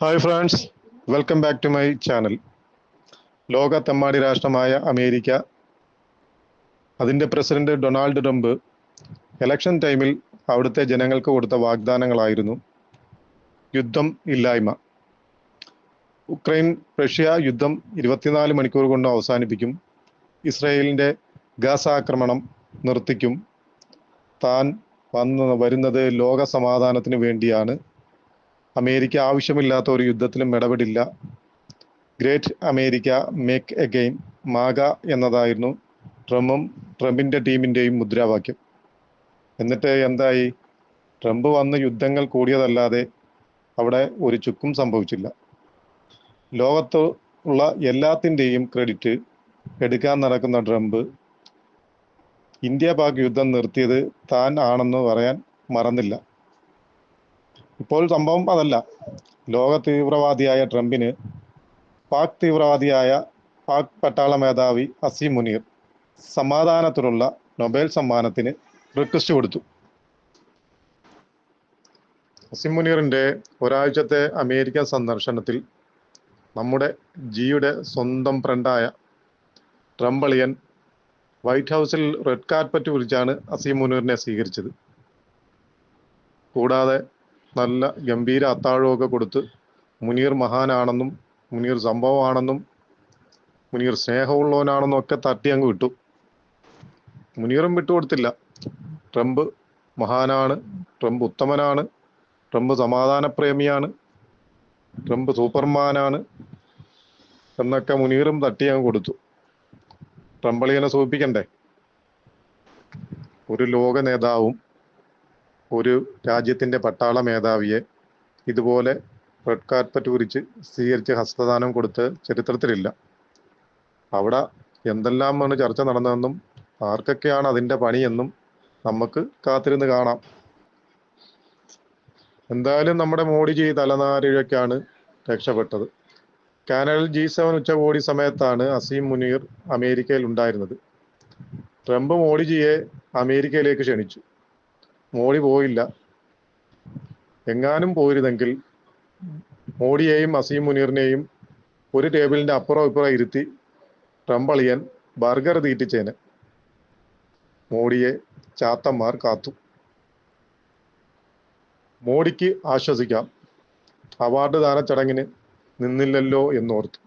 Hi friends welcome back to my channel ലോക തെമ്മാടി രാഷ്ട്രമായ അമേരിക്ക. അതിന്റെ പ്രസിഡന്റ് ഡൊണാൾഡ് ട്രംപ് ഇലക്ഷൻ ടൈമിൽ അവിടുത്തെ ജനങ്ങൾക്ക് കൊടുത്ത വാഗ്ദാനങ്ങളായിരുന്നു. യുദ്ധം ഇല്ലായ്മ. ഉക്രൈൻ റഷ്യ യുദ്ധം ഇരുപത്തിനാല് മണിക്കൂർ കൊണ്ട് അവസാനിപ്പിക്കും. ഇസ്രയേലിന്റെ ഗാസ ആക്രമണം നിർത്തിക്കും. താൻ വന്ന് വരുന്നത് ലോക സമാധാനത്തിന് വേണ്ടിയാണ്. അമേരിക്ക ആവശ്യമില്ലാത്ത ഒരു യുദ്ധത്തിലും ഇടപെടില്ല. Great America make again MAGA എന്നതായിരുന്നു ട്രംപും ട്രംപിന്റെ ടീമിന്റെയും മുദ്രാവാക്യം. എന്നിട്ട് എന്തായി? ട്രംപ് വന്ന് യുദ്ധങ്ങൾ കൂടിയതല്ലാതെ അവിടെ ഒരു ചുക്കും സംഭവിച്ചില്ല. ലോകത്ത് ഉള്ള എല്ലാത്തിന്റെയും ക്രെഡിറ്റ് എടുക്കാൻ നടക്കുന്ന ട്രംപ് ഇന്ത്യ പാക് യുദ്ധം നിർത്തിയത് താൻ ആണെന്ന് പറയാൻ മറന്നില്ല. ഇപ്പോൾ സംഭവം അതല്ല. ലോക തീവ്രവാദിയായ ട്രംപിന് പാക് തീവ്രവാദിയായ പാക് പട്ടാള മേധാവി അസീം മുനീർ സമാധാനത്തിനുള്ള നൊബേൽ സമ്മാനത്തിന് റിക്വസ്റ്റ് കൊടുത്തു. അസീം മുനീറിന്റെ ഒരാഴ്ചത്തെ അമേരിക്കൻ സന്ദർശനത്തിൽ നമ്മുടെ ജിയുടെ സ്വന്തം ഫ്രണ്ടായ ട്രംപളിയൻ വൈറ്റ് ഹൗസിൽ റെഡ് കാർപ്പറ്റ് വിളിച്ചാണ് അസീം മുനീറിനെ സ്വീകരിച്ചത്. കൂടാതെ നല്ല ഗംഭീര അത്താഴമൊക്കെ കൊടുത്ത് മുനീർ മഹാനാണെന്നും മുനീർ സംഭവമാണെന്നും മുനീർ സ്നേഹമുള്ളവനാണെന്നും ഒക്കെ തട്ടി അങ്ങ് വിട്ടു. മുനീറും വിട്ടുകൊടുത്തില്ല ട്രംപ് മഹാനാണ് ട്രംപ് ഉത്തമനാണ് ട്രംപ് സമാധാനപ്രേമിയാണ് ട്രംപ് സൂപ്പർമാനാണ് എന്നൊക്കെ മുനീറും തട്ടി അങ്ങ് കൊടുത്തു. ട്രംപളിയനെ സൂചിപ്പിക്കണ്ടേ? ഒരു ലോക നേതാവും ഒരു രാജ്യത്തിന്റെ പട്ടാള മേധാവിയെ ഇതുപോലെ റെഡ് കാർപ്പറ്റ് കുറിച്ച് സ്വീകരിച്ച് ഹസ്തദാനം കൊടുത്ത് ചരിത്രത്തിലില്ല. അവിടെ എന്തെല്ലാമാണ് ചർച്ച നടന്നതെന്നും ആർക്കൊക്കെയാണ് അതിന്റെ പണിയെന്നും നമുക്ക് കാത്തിരുന്ന് കാണാം. എന്തായാലും നമ്മുടെ മോഡിജി തലനാരിഴക്കാണ് രക്ഷപ്പെട്ടത്. കാനഡയിൽ ജി സെവൻ ഉച്ചകോടി സമയത്താണ് അസീം മുനീർ അമേരിക്കയിൽ ഉണ്ടായിരുന്നത്. ട്രംപ് മോഡിജിയെ അമേരിക്കയിലേക്ക് ക്ഷണിച്ചു. മോഡി പോയില്ല. എങ്ങാനും പോയിരുന്നെങ്കിൽ മോഡിയെയും അസീം മുനീറിനെയും ഒരു ടേബിളിന്റെ അപ്പുറം ഇപ്പുറം ഇരുത്തി ട്രംപ് അളിയൻ ബർഗർ തീറ്റിച്ചേന്. മോഡിയെ ചാത്തന്മാർ കാത്തു. മോഡിക്ക് ആശ്വസിക്കാം. അവാർഡ് ദാന ചടങ്ങിന് നിന്നില്ലല്ലോ എന്നോർത്തു.